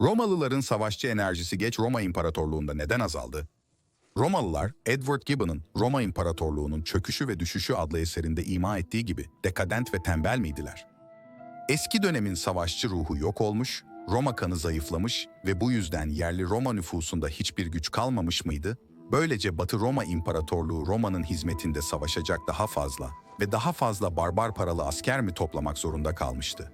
Romalıların savaşçı enerjisi geç Roma İmparatorluğu'nda neden azaldı? Romalılar, Edward Gibbon'ın Roma İmparatorluğu'nun Çöküşü ve Düşüşü adlı eserinde ima ettiği gibi dekadent ve tembel miydiler? Eski dönemin savaşçı ruhu yok olmuş, Roma kanı zayıflamış ve bu yüzden yerli Roma nüfusunda hiçbir güç kalmamış mıydı? Böylece Batı Roma İmparatorluğu Roma'nın hizmetinde savaşacak daha fazla ve daha fazla barbar paralı asker mi toplamak zorunda kalmıştı?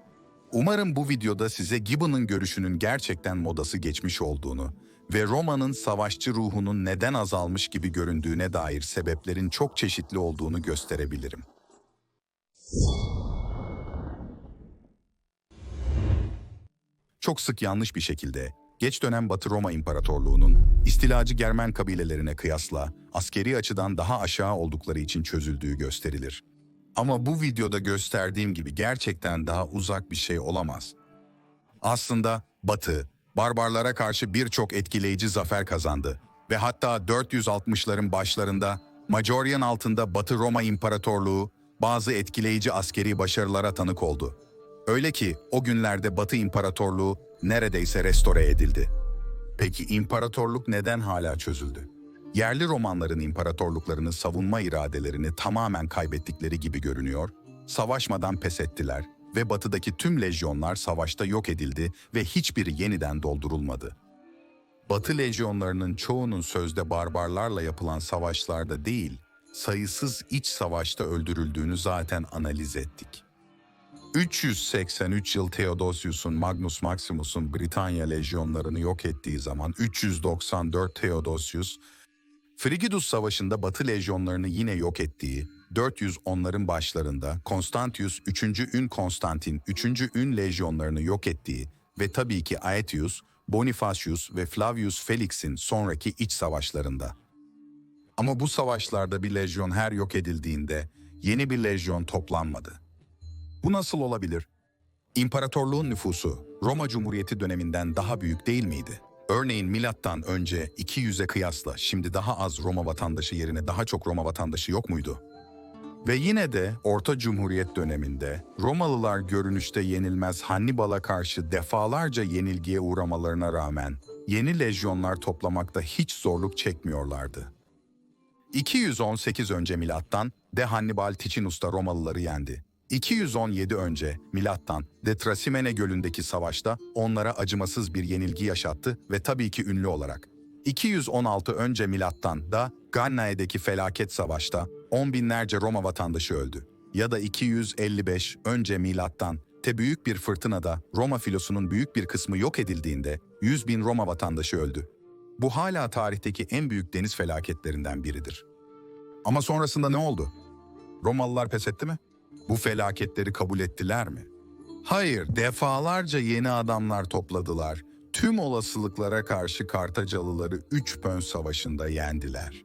Umarım bu videoda size Gibbon'ın görüşünün gerçekten modası geçmiş olduğunu ve Roma'nın savaşçı ruhunun neden azalmış gibi göründüğüne dair sebeplerin çok çeşitli olduğunu gösterebilirim. Çok sık yanlış bir şekilde geç dönem Batı Roma İmparatorluğu'nun istilacı Germen kabilelerine kıyasla askeri açıdan daha aşağı oldukları için çözüldüğü gösterilir. Ama bu videoda gösterdiğim gibi gerçekten daha uzak bir şey olamaz. Aslında Batı, barbarlara karşı birçok etkileyici zafer kazandı ve hatta 460'ların başlarında Majorian altında Batı Roma İmparatorluğu bazı etkileyici askeri başarılara tanık oldu. Öyle ki o günlerde Batı İmparatorluğu neredeyse restore edildi. Peki imparatorluk neden hala çözüldü? Yerli Romanların imparatorluklarını savunma iradelerini tamamen kaybettikleri gibi görünüyor, savaşmadan pes ettiler ve batıdaki tüm lejyonlar savaşta yok edildi ve hiçbiri yeniden doldurulmadı. Batı lejyonlarının çoğunun sözde barbarlarla yapılan savaşlarda değil, sayısız iç savaşta öldürüldüğünü zaten analiz ettik. 383 yıl Theodosius'un Magnus Maximus'un Britanya lejyonlarını yok ettiği zaman 394 Theodosius, Frigidus Savaşı'nda Batı lejyonlarını yine yok ettiği, 410'ların başlarında Constantius 3. Ün Konstantin 3. Ün lejyonlarını yok ettiği ve tabii ki Aetius, Bonifacius ve Flavius Felix'in sonraki iç savaşlarında. Ama bu savaşlarda bir lejyon her yok edildiğinde yeni bir lejyon toplanmadı. Bu nasıl olabilir? İmparatorluğun nüfusu Roma Cumhuriyeti döneminden daha büyük değil miydi? Örneğin milattan önce 200'e kıyasla şimdi daha az Roma vatandaşı yerine daha çok Roma vatandaşı yok muydu? Ve yine de Orta Cumhuriyet döneminde Romalılar görünüşte yenilmez Hannibal'a karşı defalarca yenilgiye uğramalarına rağmen yeni lejyonlar toplamakta hiç zorluk çekmiyorlardı. 218 önce milattan de Hannibal Ticinus'ta Romalıları yendi. 217 önce milattan de Trasimene Gölü'ndeki savaşta onlara acımasız bir yenilgi yaşattı ve tabii ki ünlü olarak. 216 önce milattan da Gannae'deki felaket savaşta on binlerce Roma vatandaşı öldü. Ya da 255 önce milattan te büyük bir fırtınada Roma filosunun büyük bir kısmı yok edildiğinde 100 bin Roma vatandaşı öldü. Bu hala tarihteki en büyük deniz felaketlerinden biridir. Ama sonrasında ne oldu? Romalılar pes etti mi? Bu felaketleri kabul ettiler mi? Hayır, defalarca yeni adamlar topladılar. Tüm olasılıklara karşı Kartacalıları 3 Pön Savaşı'nda yendiler.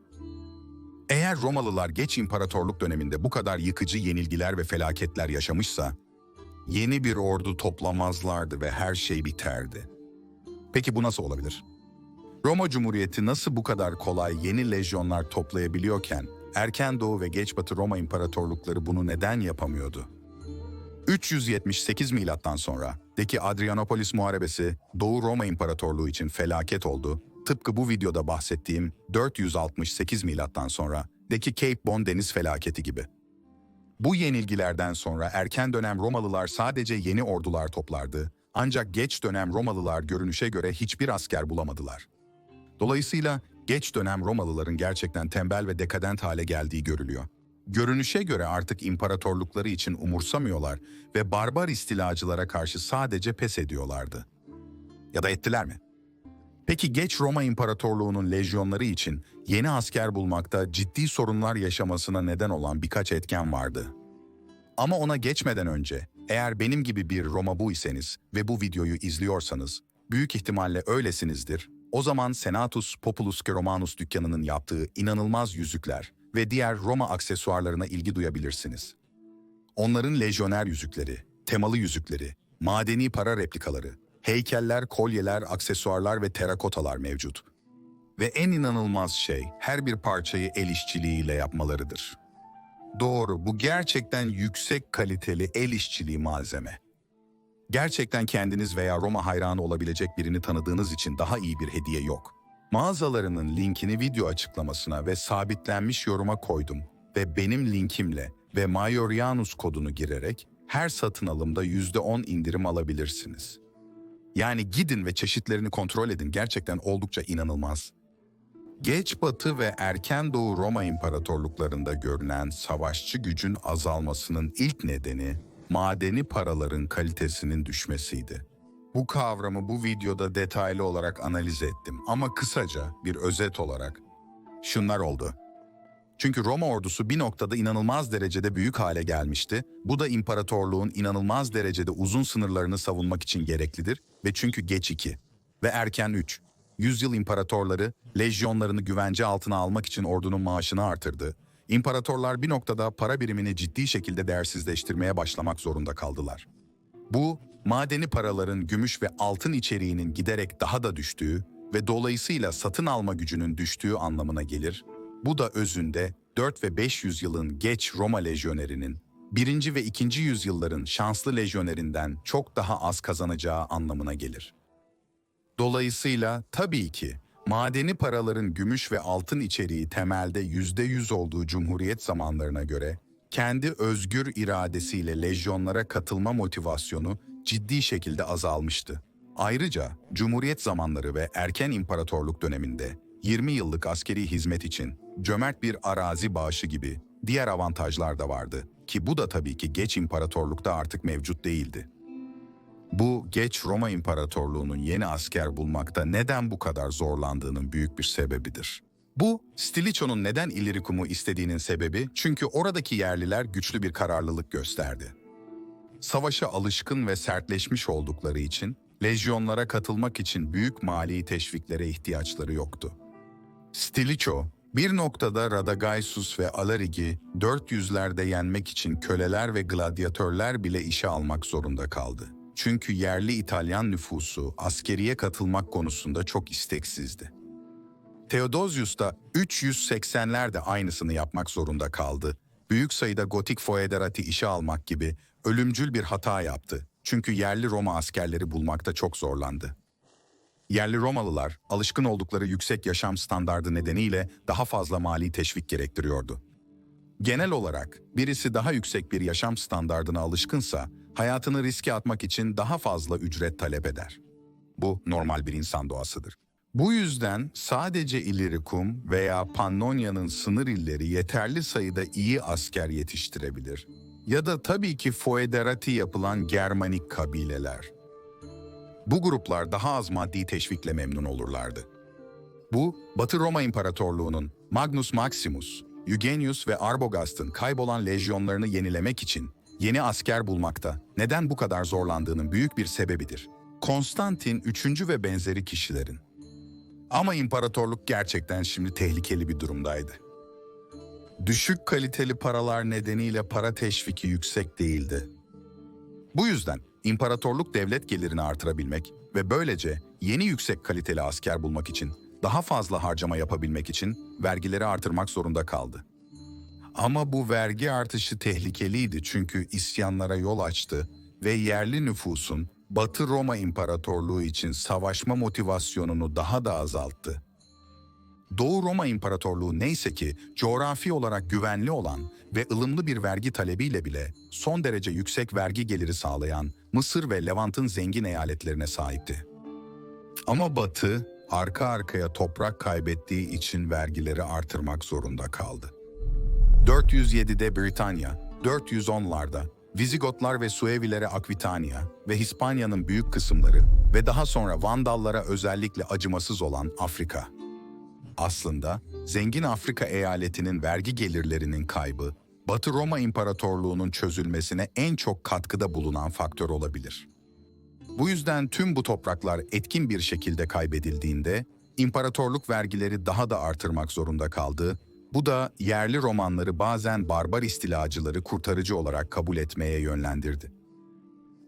Eğer Romalılar geç imparatorluk döneminde bu kadar yıkıcı yenilgiler ve felaketler yaşamışsa, yeni bir ordu toplamazlardı ve her şey biterdi. Peki bu nasıl olabilir? Roma Cumhuriyeti nasıl bu kadar kolay yeni lejyonlar toplayabiliyorken, erken Doğu ve geç Batı Roma İmparatorlukları bunu neden yapamıyordu? 378 milattan sonra deki Adrianopolis Muharebesi Doğu Roma İmparatorluğu için felaket oldu. Tıpkı bu videoda bahsettiğim 468 milattan sonra deki Cape Bon deniz felaketi gibi. Bu yenilgilerden sonra erken dönem Romalılar sadece yeni ordular toplardı. Ancak geç dönem Romalılar görünüşe göre hiçbir asker bulamadılar. Dolayısıyla geç dönem Romalıların gerçekten tembel ve dekadent hale geldiği görülüyor. Görünüşe göre artık imparatorlukları için umursamıyorlar ve barbar istilacılara karşı sadece pes ediyorlardı. Ya da ettiler mi? Peki geç Roma İmparatorluğu'nun lejyonları için yeni asker bulmakta ciddi sorunlar yaşamasına neden olan birkaç etken vardı. Ama ona geçmeden önce, eğer benim gibi bir Roma bu iseniz ve bu videoyu izliyorsanız, büyük ihtimalle öylesinizdir, o zaman Senatus Populus Romanus dükkanının yaptığı inanılmaz yüzükler ve diğer Roma aksesuarlarına ilgi duyabilirsiniz. Onların lejyoner yüzükleri, temalı yüzükleri, madeni para replikaları, heykeller, kolyeler, aksesuarlar ve terakotalar mevcut. Ve en inanılmaz şey her bir parçayı el işçiliğiyle yapmalarıdır. Doğru, bu gerçekten yüksek kaliteli el işçiliği malzeme. Gerçekten kendiniz veya Roma hayranı olabilecek birini tanıdığınız için daha iyi bir hediye yok. Mağazalarının linkini video açıklamasına ve sabitlenmiş yoruma koydum ve benim linkimle ve Majorianus kodunu girerek her satın alımda %10 indirim alabilirsiniz. Yani gidin ve çeşitlerini kontrol edin gerçekten oldukça inanılmaz. Geç Batı ve Erken Doğu Roma İmparatorluklarında görülen savaşçı gücün azalmasının ilk nedeni madeni paraların kalitesinin düşmesiydi. Bu kavramı bu videoda detaylı olarak analiz ettim ama kısaca bir özet olarak şunlar oldu. Çünkü Roma ordusu bir noktada inanılmaz derecede büyük hale gelmişti. Bu da imparatorluğun inanılmaz derecede uzun sınırlarını savunmak için gereklidir ve çünkü geç 2 ve erken 3. Yüzyıl imparatorları lejyonlarını güvence altına almak için ordunun maaşını artırdı. İmparatorlar bir noktada para birimini ciddi şekilde değersizleştirmeye başlamak zorunda kaldılar. Bu, madeni paraların gümüş ve altın içeriğinin giderek daha da düştüğü ve dolayısıyla satın alma gücünün düştüğü anlamına gelir. Bu da özünde 4 ve 500 yılın geç Roma lejyonerinin 1. ve 2. yüzyılların şanslı lejyonerinden çok daha az kazanacağı anlamına gelir. Dolayısıyla tabii ki madeni paraların gümüş ve altın içeriği temelde %100 olduğu cumhuriyet zamanlarına göre kendi özgür iradesiyle lejyonlara katılma motivasyonu ciddi şekilde azalmıştı. Ayrıca Cumhuriyet zamanları ve erken imparatorluk döneminde 20 yıllık askeri hizmet için cömert bir arazi bağışı gibi diğer avantajlar da vardı ki bu da tabii ki geç imparatorlukta artık mevcut değildi. Bu geç Roma İmparatorluğu'nun yeni asker bulmakta neden bu kadar zorlandığının büyük bir sebebidir. Bu, Stilicho'nun neden Illyricum'u istediğinin sebebi çünkü oradaki yerliler güçlü bir kararlılık gösterdi. Savaşa alışkın ve sertleşmiş oldukları için lejyonlara katılmak için büyük mali teşviklere ihtiyaçları yoktu. Stilicho, bir noktada Radagaisus ve Alaric'i 400'lerde yenmek için köleler ve gladyatörler bile işe almak zorunda kaldı. Çünkü yerli İtalyan nüfusu askeriye katılmak konusunda çok isteksizdi. Theodosius da 380'lerde aynısını yapmak zorunda kaldı. Büyük sayıda gotik foederati işe almak gibi ölümcül bir hata yaptı. Çünkü yerli Roma askerleri bulmakta çok zorlandı. Yerli Romalılar alışkın oldukları yüksek yaşam standardı nedeniyle daha fazla mali teşvik gerektiriyordu. Genel olarak birisi daha yüksek bir yaşam standardına alışkınsa hayatını riske atmak için daha fazla ücret talep eder. Bu normal bir insan doğasıdır. Bu yüzden sadece Illyricum veya Pannonia'nın sınır illeri yeterli sayıda iyi asker yetiştirebilir. Ya da tabii ki foederati yapılan Germanik kabileler. Bu gruplar daha az maddi teşvikle memnun olurlardı. Bu, Batı Roma İmparatorluğu'nun Magnus Maximus, Eugenius ve Arbogast'ın kaybolan lejyonlarını yenilemek için yeni asker bulmakta neden bu kadar zorlandığının büyük bir sebebidir. Konstantin üçüncü ve benzeri kişilerin. Ama imparatorluk gerçekten şimdi tehlikeli bir durumdaydı. Düşük kaliteli paralar nedeniyle para teşviki yüksek değildi. Bu yüzden imparatorluk devlet gelirini artırabilmek ve böylece yeni yüksek kaliteli asker bulmak için daha fazla harcama yapabilmek için vergileri artırmak zorunda kaldı. Ama bu vergi artışı tehlikeliydi çünkü isyanlara yol açtı ve yerli nüfusun Batı Roma İmparatorluğu için savaşma motivasyonunu daha da azalttı. Doğu Roma İmparatorluğu neyse ki coğrafi olarak güvenli olan ve ılımlı bir vergi talebiyle bile son derece yüksek vergi geliri sağlayan Mısır ve Levant'ın zengin eyaletlerine sahipti. Ama Batı arka arkaya toprak kaybettiği için vergileri artırmak zorunda kaldı. 407'de Britanya, 410'larda Vizigotlar ve Suevilere Akvitania ve Hispanya'nın büyük kısımları ve daha sonra Vandallara özellikle acımasız olan Afrika. Aslında zengin Afrika eyaletinin vergi gelirlerinin kaybı, Batı Roma İmparatorluğu'nun çözülmesine en çok katkıda bulunan faktör olabilir. Bu yüzden tüm bu topraklar etkin bir şekilde kaybedildiğinde, imparatorluk vergileri daha da artırmak zorunda kaldı bu da yerli romanları bazen barbar istilacıları kurtarıcı olarak kabul etmeye yönlendirdi.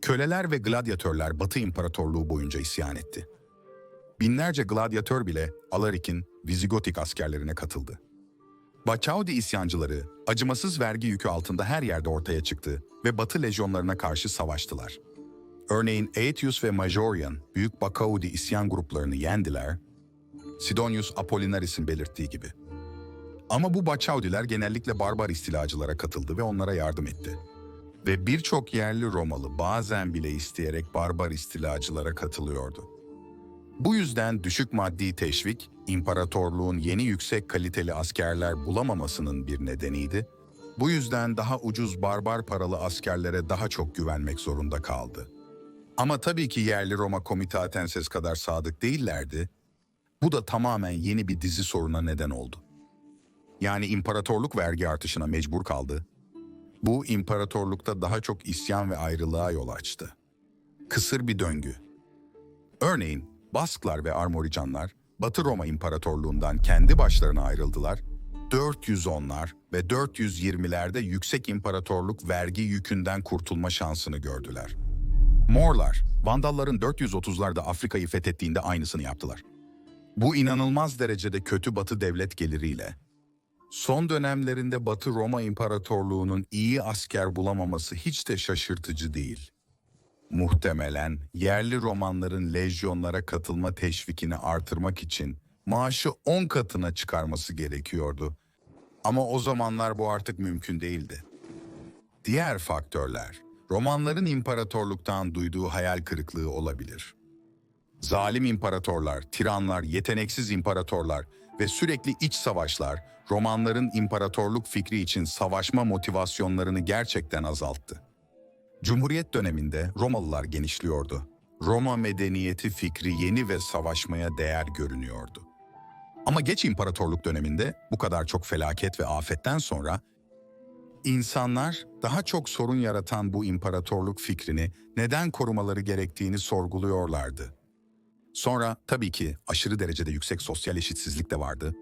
Köleler ve gladyatörler Batı İmparatorluğu boyunca isyan etti. Binlerce gladyatör bile Alaric'in Vizigotik askerlerine katıldı. Baçaudi isyancıları acımasız vergi yükü altında her yerde ortaya çıktı ve Batı lejyonlarına karşı savaştılar. Örneğin Aetius ve Majorian, Büyük Bakaudi isyan gruplarını yendiler, Sidonius Apollinaris'in belirttiği gibi. Ama bu Bachaudiler genellikle barbar istilacılara katıldı ve onlara yardım etti. Ve birçok yerli Romalı bazen bile isteyerek barbar istilacılara katılıyordu. Bu yüzden düşük maddi teşvik, imparatorluğun yeni yüksek kaliteli askerler bulamamasının bir nedeniydi. Bu yüzden daha ucuz barbar paralı askerlere daha çok güvenmek zorunda kaldı. Ama tabii ki yerli Roma Komitatenses kadar sadık değillerdi. Bu da tamamen yeni bir dizi soruna neden oldu. Yani imparatorluk vergi artışına mecbur kaldı. Bu imparatorlukta daha çok isyan ve ayrılığa yol açtı. Kısır bir döngü. Örneğin Basklar ve Armoricanlar Batı Roma İmparatorluğundan kendi başlarına ayrıldılar. 410'lar ve 420'lerde yüksek imparatorluk vergi yükünden kurtulma şansını gördüler. Morlar, Vandalların 430'larda Afrika'yı fethettiğinde aynısını yaptılar. Bu inanılmaz derecede kötü Batı devlet geliriyle Son dönemlerinde Batı Roma İmparatorluğu'nun iyi asker bulamaması hiç de şaşırtıcı değil. Muhtemelen yerli Romanların lejyonlara katılma teşvikini artırmak için maaşı 10 katına çıkarması gerekiyordu. Ama o zamanlar bu artık mümkün değildi. Diğer faktörler, Romanların imparatorluktan duyduğu hayal kırıklığı olabilir. Zalim imparatorlar, tiranlar, yeteneksiz imparatorlar ve sürekli iç savaşlar Romanların imparatorluk fikri için savaşma motivasyonlarını gerçekten azalttı. Cumhuriyet döneminde Romalılar genişliyordu. Roma medeniyeti fikri yeni ve savaşmaya değer görünüyordu. Ama geç imparatorluk döneminde bu kadar çok felaket ve afetten sonra insanlar daha çok sorun yaratan bu imparatorluk fikrini neden korumaları gerektiğini sorguluyorlardı. Sonra tabii ki aşırı derecede yüksek sosyal eşitsizlik de vardı.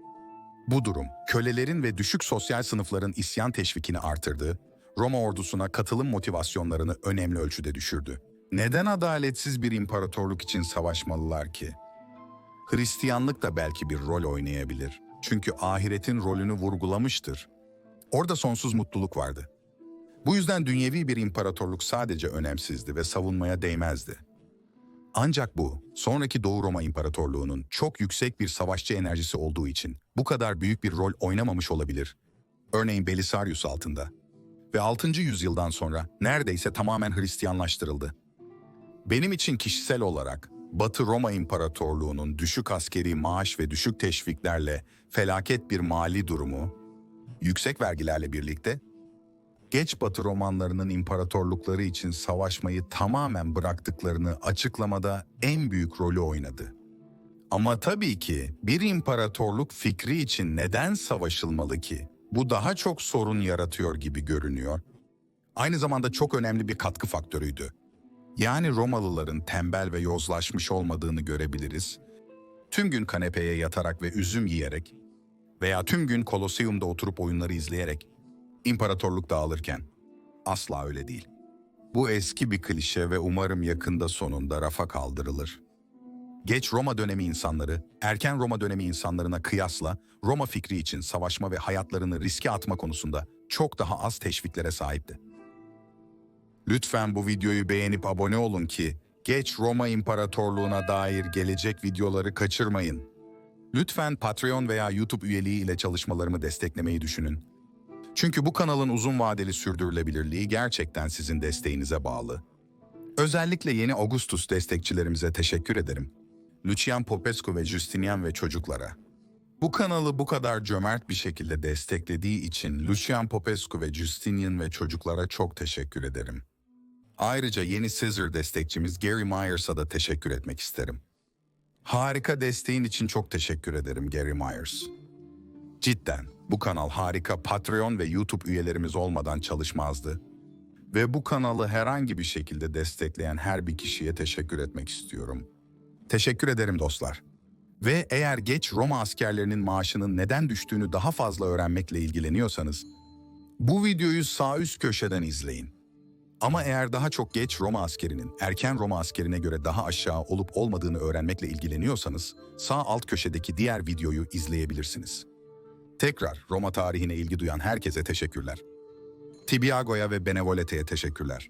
Bu durum kölelerin ve düşük sosyal sınıfların isyan teşvikini artırdı, Roma ordusuna katılım motivasyonlarını önemli ölçüde düşürdü. Neden adaletsiz bir imparatorluk için savaşmalılar ki? Hristiyanlık da belki bir rol oynayabilir. Çünkü ahiretin rolünü vurgulamıştır. Orada sonsuz mutluluk vardı. Bu yüzden dünyevi bir imparatorluk sadece önemsizdi ve savunmaya değmezdi. Ancak bu, sonraki Doğu Roma İmparatorluğu'nun çok yüksek bir savaşçı enerjisi olduğu için bu kadar büyük bir rol oynamamış olabilir. Örneğin Belisarius altında. Ve 6. yüzyıldan sonra neredeyse tamamen Hristiyanlaştırıldı. Benim için kişisel olarak Batı Roma İmparatorluğu'nun düşük askeri maaş ve düşük teşviklerle felaket bir mali durumu, yüksek vergilerle birlikte geç Batı Romanlarının imparatorlukları için savaşmayı tamamen bıraktıklarını açıklamada en büyük rolü oynadı. Ama tabii ki bir imparatorluk fikri için neden savaşılmalı ki? Bu daha çok sorun yaratıyor gibi görünüyor. Aynı zamanda çok önemli bir katkı faktörüydü. Yani Romalıların tembel ve yozlaşmış olmadığını görebiliriz. Tüm gün kanepeye yatarak ve üzüm yiyerek veya tüm gün Koloseum'da oturup oyunları izleyerek imparatorluk dağılırken. Asla öyle değil. Bu eski bir klişe ve umarım yakında sonunda rafa kaldırılır. Geç Roma dönemi insanları, erken Roma dönemi insanlarına kıyasla Roma fikri için savaşma ve hayatlarını riske atma konusunda çok daha az teşviklere sahipti. Lütfen bu videoyu beğenip abone olun ki geç Roma İmparatorluğu'na dair gelecek videoları kaçırmayın. Lütfen Patreon veya YouTube üyeliği ile çalışmalarımı desteklemeyi düşünün. Çünkü bu kanalın uzun vadeli sürdürülebilirliği gerçekten sizin desteğinize bağlı. Özellikle yeni Augustus destekçilerimize teşekkür ederim. Lucian Popescu ve Justinian ve çocuklara. Bu kanalı bu kadar cömert bir şekilde desteklediği için Lucian Popescu ve Justinian ve çocuklara çok teşekkür ederim. Ayrıca yeni Caesar destekçimiz Gary Myers'a da teşekkür etmek isterim. Harika desteğin için çok teşekkür ederim Gary Myers. Cidden bu kanal harika Patreon ve YouTube üyelerimiz olmadan çalışmazdı. Ve bu kanalı herhangi bir şekilde destekleyen her bir kişiye teşekkür etmek istiyorum. Teşekkür ederim dostlar. Ve eğer geç Roma askerlerinin maaşının neden düştüğünü daha fazla öğrenmekle ilgileniyorsanız, bu videoyu sağ üst köşeden izleyin. Ama eğer daha çok geç Roma askerinin erken Roma askerine göre daha aşağı olup olmadığını öğrenmekle ilgileniyorsanız, sağ alt köşedeki diğer videoyu izleyebilirsiniz. Tekrar Roma tarihine ilgi duyan herkese teşekkürler. Tibiago'ya ve Benevolete'ye teşekkürler.